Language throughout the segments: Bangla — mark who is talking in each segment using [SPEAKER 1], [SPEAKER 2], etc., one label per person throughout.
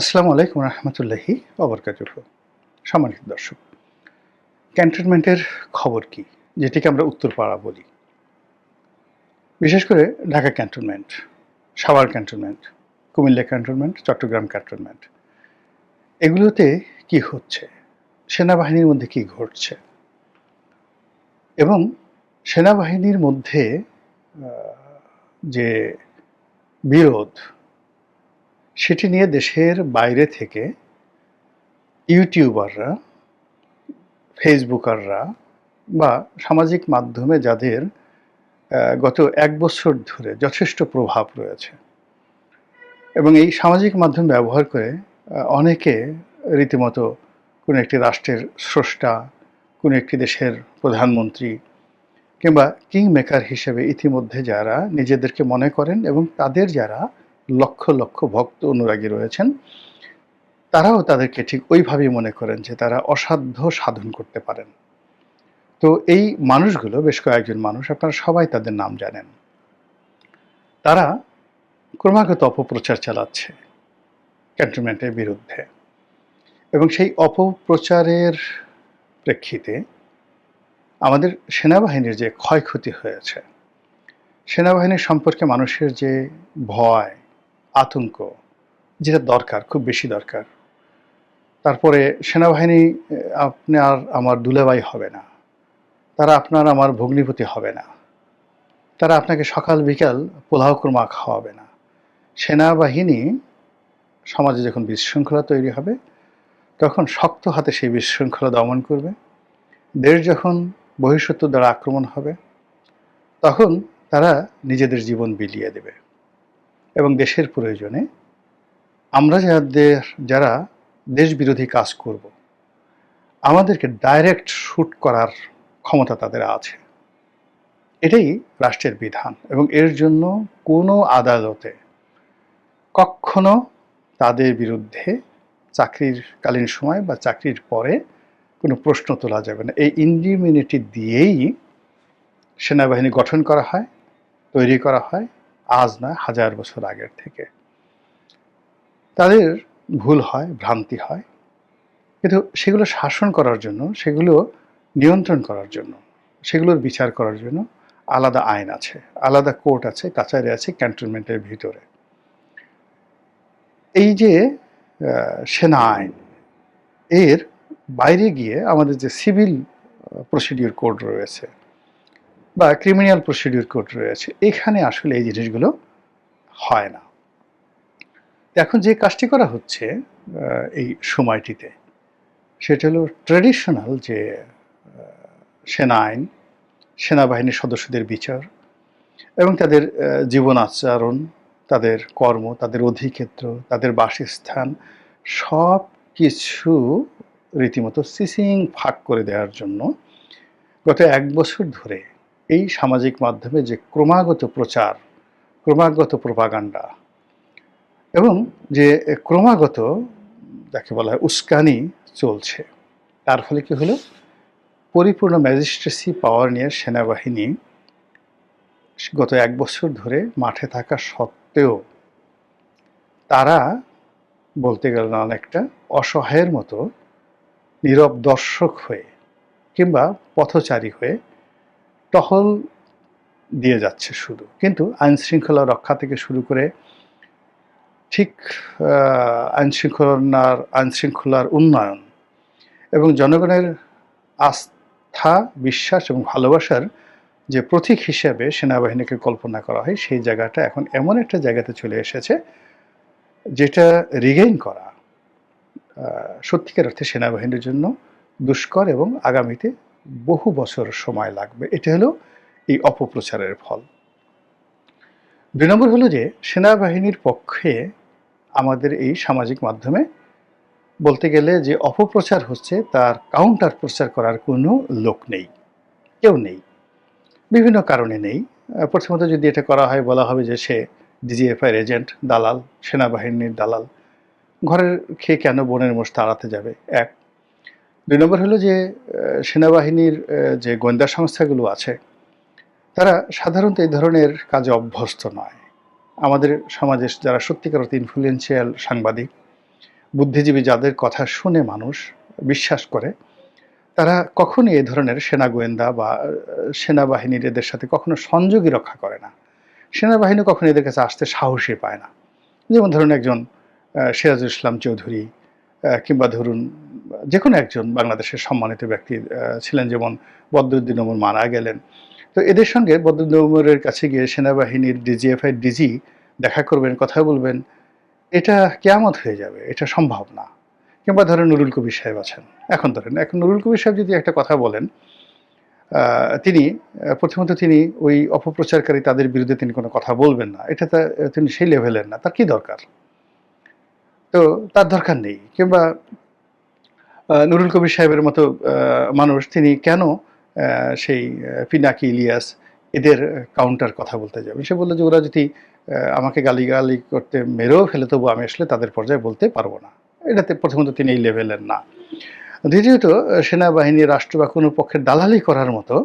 [SPEAKER 1] আসসালামু আলাইকুম রহমতুল্লাহি অবরকাতুহ সম্মানিত দর্শক, ক্যান্টনমেন্টের খবর কি, যেটিকে আমরা উত্তরপাড়া বলি? বিশেষ করে Dhaka cantonment, Savar cantonment, Comilla cantonment, Chattogram cantonment, এগুলোতে কি হচ্ছে? সেনাবাহিনীর মধ্যে কি ঘটছে? এবং সেনাবাহিনীর মধ্যে যে বিরোধ সেটি নিয়ে দেশের বাইরে থেকে ইউটিউবাররা, ফেসবুকাররা বা সামাজিক মাধ্যমে যাদের গত এক বছর ধরে যথেষ্ট প্রভাব রয়েছে এবং এই সামাজিক মাধ্যম ব্যবহার করে অনেকে রীতিমতো কোনো একটি রাষ্ট্রের স্রষ্টা, কোনো একটি দেশের প্রধানমন্ত্রী কিংবা কিং মেকার হিসেবে ইতিমধ্যে যারা নিজেদেরকে মনে করেন এবং তাদের যারা লক্ষ লক্ষ ভক্ত অনুরাগী রয়েছেন। তারাও তাদেরকে ঠিক ওইভাবেই মনে করেন যে তারা অসাধ্য সাধন করতে পারেন। তো এই মানুষগুলো, বেশ কয়েকজন মানুষ, আপনারা সবাই তাদের নাম জানেন। তারা ক্রমাগত অপপ্রচার চালাচ্ছে ক্যান্টনমেন্টের বিরুদ্ধে এবং সেই অপপ্রচারের প্রেক্ষিতে আমাদের সেনাবাহিনীর যে ক্ষয়ক্ষতি হয়েছে, সেনাবাহিনীর সম্পর্কে মানুষের যে ভয় আতঙ্ক যেটা দরকার খুব বেশি দরকার। তারপরে সেনাবাহিনী আহ, আপনার আমার দুলাভাই হবে না। তারা আপনার আমার ভগ্নিপতি হবে না। তারা আপনাকে সকাল বিকাল পোলাও কুরমা খাওয়াবে না। সেনাবাহিনী সমাজে যখন বিশৃঙ্খলা তৈরি হবে তখন শক্ত হাতে সেই বিশৃঙ্খলা দমন করবে। দেশ যখন বহিঃশত্রু দ্বারা আক্রমণ হবে তখন তারা নিজেদের জীবন বিলিয়ে দেবে। এবং দেশের প্রয়োজনে আমরা যাদের, যারা দেশ বিরোধী কাজ করব, আমাদেরকে ডাইরেক্ট শ্যুট করার ক্ষমতা তাদের আছে। এটাই রাষ্ট্রের বিধান এবং এর জন্য কোনো আদালতে কখনো তাদের বিরুদ্ধে চাকরির কালীন সময় বা চাকরির পরে কোনো প্রশ্ন তোলা যাবে না। এই ইন্ডিমিউনিটি দিয়েই সেনাবাহিনী গঠন করা হয়, তৈরি করা হয় আজ না হাজার বছর আগের থেকে। তাদের ভুল হয়, ভ্রান্তি হয়। কিন্তু সেগুলো শাসন করার জন্য, সেগুলো নিয়ন্ত্রণ করার জন্য, সেগুলোর বিচার করার জন্য আলাদা আইন আছে, আলাদা কোর্ট আছে, কাছারি আছে, ক্যান্টনমেন্টের ভিতরে। এই যে সেনা আইন, এর বাইরে গিয়ে আমাদের যে সিভিল প্রসিডিউর কোড রয়েছে বা ক্রিমিনাল প্রসিডিউর কোড রয়েছে, এখানে আসলে এই জিনিসগুলো হয় না। এখন যে কাজটি করা হচ্ছে এই সময়টিতে, সেটা হলো ট্র্যাডিশনাল যে সেনা আইন, সেনাবাহিনীর সদস্যদের বিচার এবং তাদের জীবন আচরণ, তাদের কর্ম, তাদের অধিক্ষেত্র, তাদের বাসস্থান, সব কিছু রীতিমতো সিসিং ফাঁক করে দেওয়ার জন্য গত এক বছর ধরে এই সামাজিক মাধ্যমে যে ক্রমাগত প্রচার, ক্রমাগত প্রপাগান্ডা এবং যে ক্রমাগত যাকে বলা হয় উস্কানি চলছে, তার ফলে কী হলো? পরিপূর্ণ ম্যাজিস্ট্রেসি পাওয়ার নিয়ে সেনাবাহিনী গত এক বছর ধরে মাঠে থাকা সত্ত্বেও তারা বলতে গেলে অনেকটা অসহায়ের মতো, নীরব দর্শক হয়ে কিংবা পথচারী হয়ে টহল দিয়ে যাচ্ছে শুধু। কিন্তু আইন শৃঙ্খলা রক্ষা থেকে শুরু করে ঠিক আইন শৃঙ্খলার আইন শৃঙ্খলার উন্নয়ন এবং জনগণের আস্থা, বিশ্বাস এবং ভালোবাসার যে প্রতীক হিসেবে সেনাবাহিনীকে কল্পনা করা হয়, সেই জায়গাটা এখন এমন একটা জায়গাতে চলে এসেছে যেটা রিগেইন করা সত্যিকার অর্থে সেনাবাহিনীর জন্য দুষ্কর এবং আগামীতে বহু বছর সময় লাগবে। এটা হলো এই অপপ্রচারের ফল। দুই নম্বর হলো যে, সেনাবাহিনীর পক্ষে আমাদের এই সামাজিক মাধ্যমে বলতে গেলে যে, অপপ্রচার হচ্ছে, তার কাউন্টার প্রচার করার কোনো লোক নেই। কেউ নেই। বিভিন্ন কারণে নেই। প্রথমত যদি এটা করা হয়, বলা হবে যে, সে ডিজিএফআইয়ের এজেন্ট দালাল, সেনাবাহিনীর দালাল। ঘরের খেয়ে কেন বোনের মোষ তাড়াতে যাবে? এক দুই নম্বর হলো যে সেনাবাহিনীর যে গোয়েন্দা সংস্থাগুলো আছে, তারা সাধারণত এই ধরনের কাজে অভ্যস্ত নয়। আমাদের সমাজে যারা সত্যিকার অর্থে ইনফ্লুয়েন্সিয়াল সাংবাদিক, বুদ্ধিজীবী যাদের কথা শুনে মানুষ বিশ্বাস করে, তারা কখনই এই ধরনের সেনা গোয়েন্দা বা সেনাবাহিনীর এদের সাথে কখনো সংযোগই রক্ষা করে না। সেনাবাহিনী কখনো এদের কাছে আসতে সাহসই পায় না। যেমন ধরুন একজন সিরাজুল ইসলাম চৌধুরী কিংবা ধরুন যে কোনো একজন বাংলাদেশের সম্মানিত ব্যক্তি ছিলেন যেমন বদরুদ্দিন ওমর মারা গেলেন। তো এদের সঙ্গে বদরুদ্দিন ওমরের কাছে গিয়ে সেনাবাহিনীর ডিজিএফআই ডিজি দেখা করবেন, কথা বলবেন, এটা কেয়ামত হয়ে যাবে, এটা সম্ভব না। কিংবা ধরেন নুরুল কবির সাহেব আছেন। এখন ধরেন, এখন নুরুল কবির সাহেব যদি একটা কথা বলেন তিনি প্রথমত তিনি ওই অপপ্রচারকারী তাদের বিরুদ্ধে তিনি কোনো কথা বলবেন না। এটা তিনি সেই লেভেলের না, তার কি দরকার? তো তার দরকার নেই। কিংবা নুরুল কবির সাহেবের মতো মানুষ, তিনি কেন সেই পিনাকি, ইলিয়াস, এদের কাউন্টার কথা বলতে যাবে সে বলল যে, ওরা যদি আমাকে গালিগালি করতে মেরেও ফেলে, তবু আমি আসলে তাদের পর্যায়ে বলতে পারব না। এটাতে প্রথমত তিনি এই লেভেলের না। দ্বিতীয়ত, সেনাবাহিনী, রাষ্ট্র বা কোনো পক্ষের দালালি করার মতো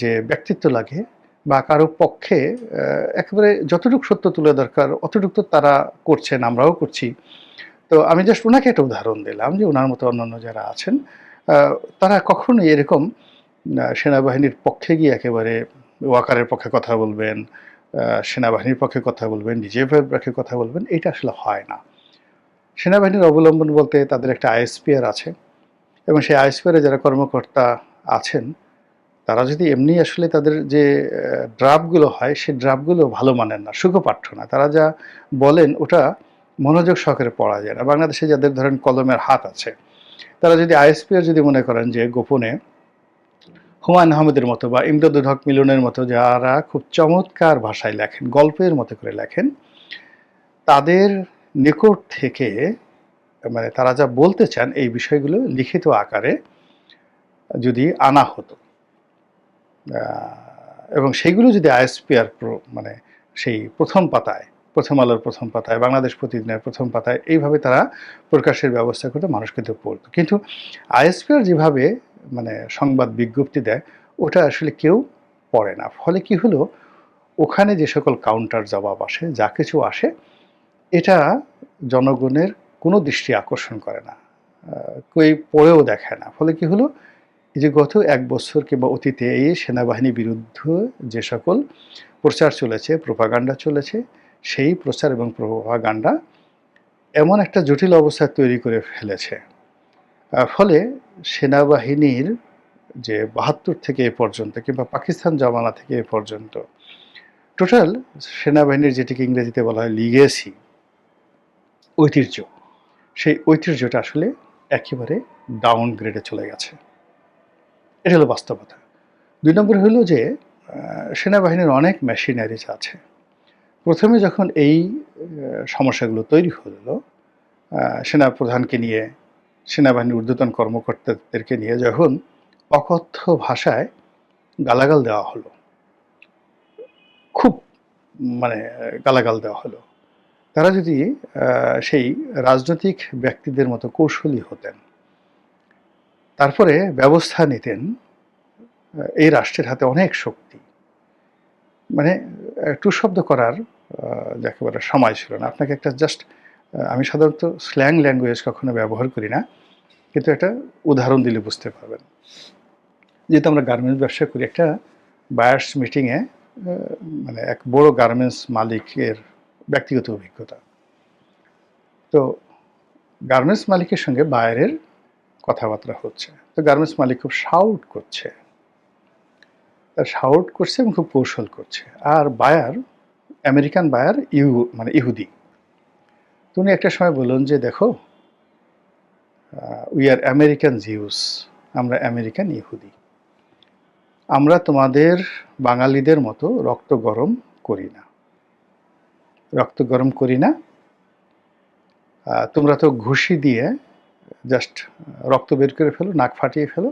[SPEAKER 1] যে ব্যক্তিত্ব লাগে বা কারও পক্ষে একেবারে যতটুকু সত্য তুলে দরকার, অতটুকু তো তারা করছেন, আমরাও করছি। তো আমি জাস্ট ওনাকে একটা উদাহরণ দিলাম যে ওনার মতো অন্যান্য যারা আছেন তারা কখনোই এরকম সেনাবাহিনীর পক্ষে গিয়ে একেবারে ওয়াকারের পক্ষে কথা বলবেন সেনাবাহিনীর পক্ষে কথা বলবেন ডিজেফের পক্ষে কথা বলবেন, এটা আসলে হয় না। সেনাবাহিনীর অবলম্বন বলতে তাদের একটা আইএসপিআর আছে এবং সেই আইএসপিআরে যারা কর্মকর্তা আছেন, তারা যদি এমনি আসলে তাদের যে ড্রাফগুলো হয় সেই ড্রাফগুলো ভালো মানেন না, সুখপাঠ্য না। তারা যা বলেন ওটা মনোযোগ সহকারে পড়া যায় না। বাংলাদেশে যাদের ধরেন কলমের হাত আছে, তারা যদি আইএসপিআর যদি মনে করেন যে গোপনে হুমায়ুন আহমেদের মতো বা ইমদাদুল হক মিলনের মতো যারা খুব চমৎকার ভাষায় লেখেন, গল্পের মতো করে লেখেন, তাদের নিকট থেকে মানে তারা যা বলতে চান এই বিষয়গুলো লিখিত আকারে যদি আনা হতো এবং সেইগুলো যদি আইএসপিআর মানে সেই প্রথম পাতায় প্রথম আলোর প্রথম পাতায়, বাংলাদেশ প্রতিদিনের প্রথম পাতায় এইভাবে তারা প্রকাশের ব্যবস্থা করতে মানুষ কিন্তু পড়তো। কিন্তু আইএসপিআর যেভাবে মানে সংবাদ বিজ্ঞপ্তি দেয়, ওটা আসলে কেউ পড়ে না। ফলে কি হলো? ওখানে যে সকল কাউন্টার জবাব আসে, যা কিছু আসে, এটা জনগণের কোনো দৃষ্টি আকর্ষণ করে না কেউ পড়েও দেখে না। ফলে কি হলো? যে গত এক বছর কিংবা অতীতে এই সেনাবাহিনীর বিরুদ্ধে যে সকল প্রচার চলেছে প্রোপাগান্ডা চলেছে সেই প্রচার এবং প্রোপাগান্ডা এমন একটা জটিল অবস্থা তৈরি করে ফেলেছে। ফলে সেনাবাহিনীর যে বাহাত্তর থেকে এ পর্যন্ত কিংবা পাকিস্তান জমানা থেকে এ পর্যন্ত, টোটাল সেনাবাহিনীর যেটিকে ইংরেজিতে বলা হয় লিগেসি, ঐতিহ্য, সেই ঐতিহ্যটা আসলে একেবারে ডাউন গ্রেডে চলে গেছে। এটা হলো বাস্তবতা। দুই নম্বর হলো যে সেনাবাহিনীর অনেক মেশিনারিজ আছে। প্রথমে যখন এই সমস্যাগুলো তৈরি হলো সেনাপ্রধানকে নিয়ে, সেনাবাহিনীর ঊর্ধ্বতন কর্মকর্তাদেরকে নিয়ে যখন অকথ্য ভাষায় গালাগাল দেওয়া হলো, খুব মানে গালাগাল দেওয়া হলো, তারা যদি সেই রাজনৈতিক ব্যক্তিদের মতো কৌশলী হতেন, তারপরে ব্যবস্থা নিতেন এই রাষ্ট্রের হাতে অনেক শক্তি মানে টু শব্দ করার বলে সময় ছিল না। আপনাকে একটা জাস্ট আমি সাধারণত স্ল্যাং ল্যাঙ্গুয়েজ কখনো ব্যবহার করি না, কিন্তু একটা উদাহরণ দিলে বুঝতে পারবেন। যেহেতু আমরা গার্মেন্টস ব্যবসা করি, একটা বায়ার্স মিটিংয়ে মানে এক বড় গার্মেন্টস মালিকের ব্যক্তিগত অভিজ্ঞতা। তো গার্মেন্টস মালিকের সঙ্গে বায়ারের কথাবার্তা হচ্ছে। তো গার্মেন্টস মালিক খুব শাউট করছে। তার শাউট করছে এবং খুব কৌশল করছে। আর বায়ার আমেরিকান বায়ার ইউ মানে ইহুদি। তো উনি একটা সময় বললেন যে, দেখো উই আর আমেরিকান জিউস আমরা আমেরিকান ইহুদি। আমরা তোমাদের বাঙালিদের মতো রক্ত গরম করি না। রক্ত গরম করি না। তোমরা তো ঘুষি দিয়ে জাস্ট রক্ত বের করে ফেলো, নাক ফাটিয়ে ফেলো,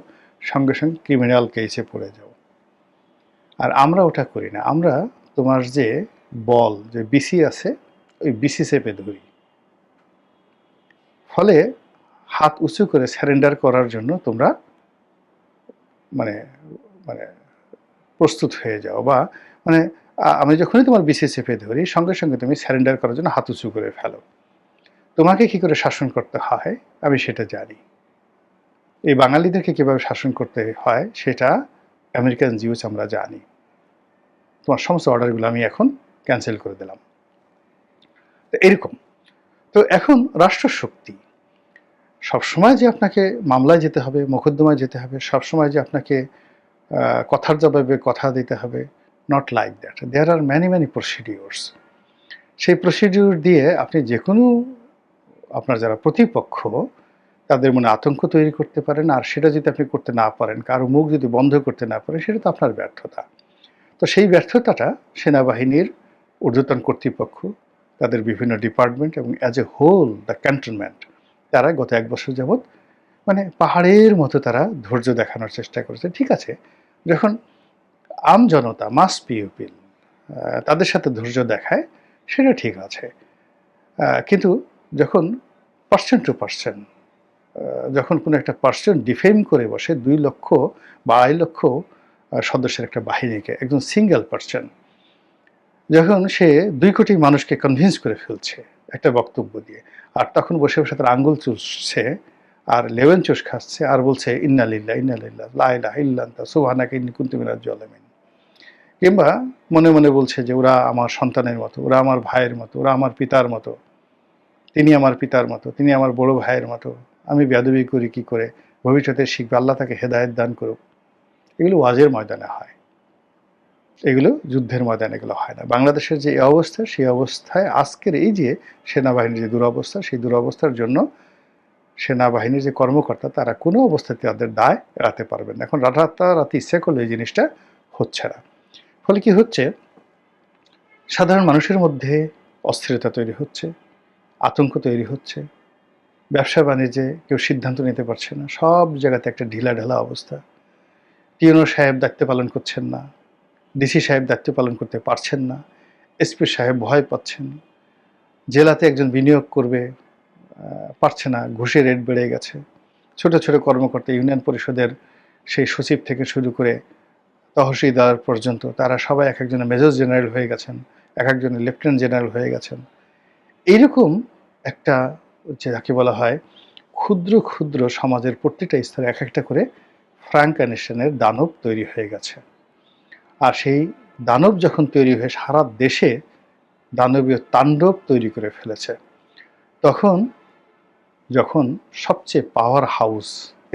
[SPEAKER 1] সঙ্গে সঙ্গে ক্রিমিনাল কেসে পড়ে যাও। আর আমরা ওটা করি না। আমরা তোমার যে বল যে বিসি আছে, ওই বিসি চেপে ধরি। ফলে হাত উঁচু করে স্যারেন্ডার করার জন্য তোমরা মানে মানে প্রস্তুত হয়ে যাও বা মানে আমি যখনই তোমার বিসি চেপে ধরি, সঙ্গে সঙ্গে তুমি স্যারেন্ডার করার জন্য হাত উঁচু করে ফেলো। তোমাকে কি করে শাসন করতে হয়? আমি সেটা জানি। এই বাঙালিদেরকে কীভাবে শাসন করতে হয়, সেটা আমেরিকান জিউস আমরা জানি। তোমার সমস্ত অর্ডারগুলো আমি এখন ক্যান্সেল করে দিলাম। তো এরকম। তো এখন রাষ্ট্রশক্তি, সবসময় যে আপনাকে মামলায় যেতে হবে, মোকদ্দমায় যেতে হবে, সবসময় যে আপনাকে কথার জবাবে কথা দিতে হবে not like that there are many many procedures সেই প্রসিডিওর দিয়ে আপনি যে কোনো আপনার যারা প্রতিপক্ষ, তাদের মনে আতঙ্ক তৈরি করতে পারেন, আর সেটা যদি আপনি করতে না পারেন, কারও মুখ যদি বন্ধ করতে না পারেন, সেটা তো আপনার ব্যর্থতা। তো সেই ব্যর্থতাটা সেনাবাহিনীর ঊর্ধ্বতন কর্তৃপক্ষ, তাদের বিভিন্ন ডিপার্টমেন্ট এবং as a whole the cantonment তারা গত এক বছর যাবৎ মানে পাহাড়ের মতো তারা ধৈর্য দেখানোর চেষ্টা করেছে। ঠিক আছে, যখন আম জনতা মাস পিউপিল তাদের সাথে ধৈর্য দেখায়, সেটা ঠিক আছে। কিন্তু যখন পার্সেন্ট টু পার্সেন্ট যখন কোনো একটা পার্সন ডিফেম করে বসে, দুই লক্ষ বা আড়াই লক্ষ সদস্যের একটা বাহিনীকে, একজন সিঙ্গেল পার্সন যখন সে দুই কোটি মানুষকে কনভিন্স করে ফেলছে একটা বক্তব্য দিয়ে, আর তখন বসে বসে তার আঙ্গুল চুষছে, আর লেভেন চুষ খাচ্ছে, আর বলছে ইন্নালিল্লা ইন্নালিল্লা লাইলা ইল্লান্তা সুবহানাকে ইন্নি কুনতু মিনাজ জালিমিন। কিংবা মনে মনে বলছে যে, ওরা আমার সন্তানের মতো, ওরা আমার ভাইয়ের মতো, ওরা আমার পিতার মতো, তিনি আমার পিতার মতো, তিনি আমার বড় ভাইয়ের মতো, আমি বেদবি করি কি করে, ভবিষ্যতে শিখবে, আল্লাহ তাকে হেদায়েত দান করুক। এগুলো ওয়াজের ময়দানে হয়। এগুলো যুদ্ধের ময়দানে এগুলো হয় না। বাংলাদেশের যে অবস্থা, সেই অবস্থায় আজকের এই যে সেনাবাহিনীর যে দুরবস্থা, সেই দুরবস্থার জন্য সেনাবাহিনীর যে কর্মকর্তা, তারা কোনো অবস্থাতে তাদের দায় এড়াতে পারবেন না। এখন রাতারাতি ইচ্ছে করলে এই জিনিসটা হচ্ছে না। ফলে কি হচ্ছে? সাধারণ মানুষের মধ্যে অস্থিরতা তৈরি হচ্ছে, আতঙ্ক তৈরি হচ্ছে, ব্যবসা বাণিজ্যে কেউ সিদ্ধান্ত নিতে পারছে না, সব জায়গাতে একটা ঢিলা ঢালা অবস্থা। টিএনও সাহেব দায়িত্ব পালন করছেন না ডিসি সাহেব দায়িত্ব পালন করতে পারছেন না, এসপি সাহেব ভয় পাচ্ছেন, জেলাতে একজন বিনিয়োগ করবে পারছে না ঘুষের রেট বেড়ে গেছে। ছোট ছোট কর্মকর্তা ইউনিয়ন পরিষদের সেই সচিব থেকে শুরু করে তহসিলদার পর্যন্ত তারা সবাই এক একজনের মেজর জেনারেল হয়ে গেছেন, এক একজনের লেফটেন্যান্ট জেনারেল হয়ে গেছেন। এইরকম একটা যে যাকে বলা হয় ক্ষুদ্র ক্ষুদ্র সমাজের প্রত্যেকটা স্তরে এক একটা করে ফ্রাঙ্কানেশনের দানব তৈরি হয়ে গেছে। আর সেই দানব যখন তৈরি হয়ে সারা দেশে দানবীয় তাণ্ডব তৈরি করে ফেলেছে, তখন যখন সবচেয়ে পাওয়ার হাউস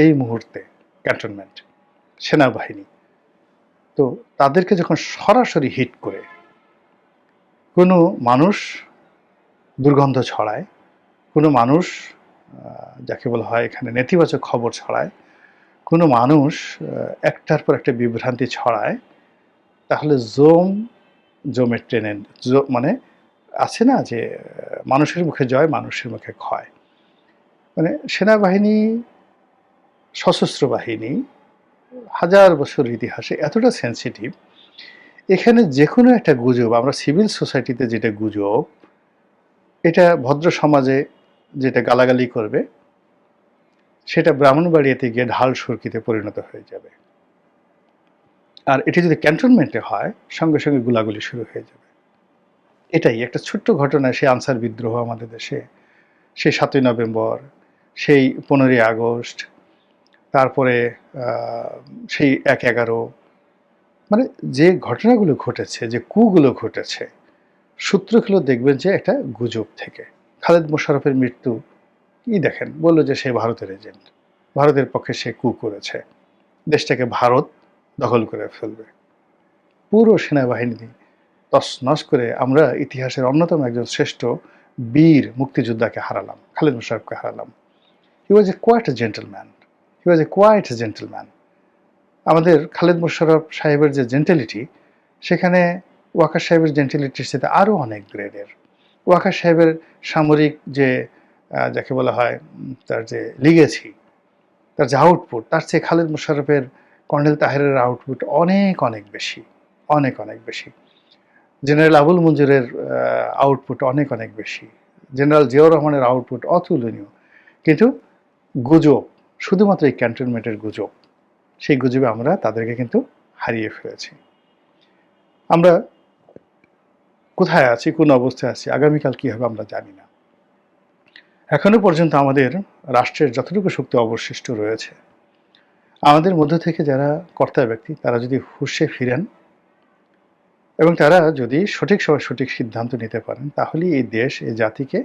[SPEAKER 1] এই মুহূর্তে ক্যান্টনমেন্ট সেনাবাহিনী, তো তাদেরকে যখন সরাসরি হিট করে, কোনো মানুষ দুর্গন্ধ ছড়ায়, কোনো মানুষ যাকে বলা হয় এখানে নেতিবাচক খবর ছড়ায়, কোনো মানুষ একটার পর একটা বিভ্রান্তি ছড়ায় তাহলে জোম জমে টেনে মানে আছে না যে, মানুষের মুখে জয়, মানুষের মুখে ক্ষয়। মানে সেনাবাহিনী, সশস্ত্র বাহিনী, হাজার বছর ইতিহাসে এতটা সেন্সিটিভ এখানে যে কোনো একটা গুজব, আমরা সিভিল সোসাইটিতে যেটা গুজব, এটা ভদ্র সমাজে যেটা গালাগালি করবে, সেটা ব্রাহ্মণবাড়িয়াতে গিয়ে ঢাল সুরকিতে পরিণত হয়ে যাবে। আর এটি যদি ক্যান্টনমেন্টে হয়, সঙ্গে সঙ্গে গুলাগুলি শুরু হয়ে যাবে। এটাই একটা ছোট্ট ঘটনা, সেই আনসার বিদ্রোহ আমাদের দেশে। সেই সাতই নভেম্বর, সেই পনেরোই আগস্ট, তারপরে সেই এক এগারো। মানে যে ঘটনাগুলো ঘটেছে, যে কুগুলো ঘটেছে, সূত্রগুলো দেখবেন যে একটা গুজব থেকে। খালেদ মোশারফের মৃত্যু, কি দেখেন? বলল যে সে ভারতের এজেন্ট। ভারতের পক্ষে সে কু করেছে। দেশটাকে ভারত দখল করে ফেলবে। পুরো সেনাবাহিনী তছনছ করে আমরা ইতিহাসের অন্যতম একজন শ্রেষ্ঠ বীর মুক্তিযোদ্ধাকে হারালাম, খালেদ মোশারফকে হারালাম। He was a quiet gentleman he was a quiet gentleman আমাদের খালেদ মুশারফ সাহেবের যে জেন্টেলিটি সেখানে ওয়াকার সাহেবের জেন্টেলিটির সাথে আরও অনেক গ্রেডের ওয়াকার সাহেবের সামরিক যে যাকে বলা হয় তার যে লিগেছি তার যে আউটপুট তার চেয়ে খালেদ মোশারফের কর্নেল তাহেরের আউটপুট অনেক অনেক বেশি, অনেক অনেক বেশি। জেনারেল আবুল মঞ্জুরের আউটপুট অনেক অনেক বেশি। জেনারেল জিয়াউর রহমানের আউটপুট অতুলনীয়। কিন্তু গুজব, শুধুমাত্র এই ক্যান্টনমেন্টের গুজব, সেই গুজবে আমরা তাদেরকে কিন্তু হারিয়ে ফেলেছি। আমরা কোথায় আছি, কোন অবস্থায় আছি, আগামীকাল কি হবে আমরা জানি না। এখনও পর্যন্ত আমাদের রাষ্ট্রের যতটুকু শক্তি অবশিষ্ট রয়েছে আমাদের মধ্য থেকে যারা কর্তা ব্যক্তি, তারা যদি হুশে ফিরেন এবং তারা যদি সঠিক সময় সঠিক সিদ্ধান্ত নিতে পারেন, তাহলেই এই দেশ, এই জাতিকে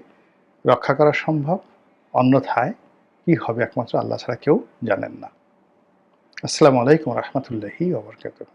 [SPEAKER 1] রক্ষা করা সম্ভব। অন্যথায় কি হবে একমাত্র আল্লাহ ছাড়া কেউ জানেন না। আসসালামু আলাইকুম রহমতুল্লাহি ওবরকাতুহ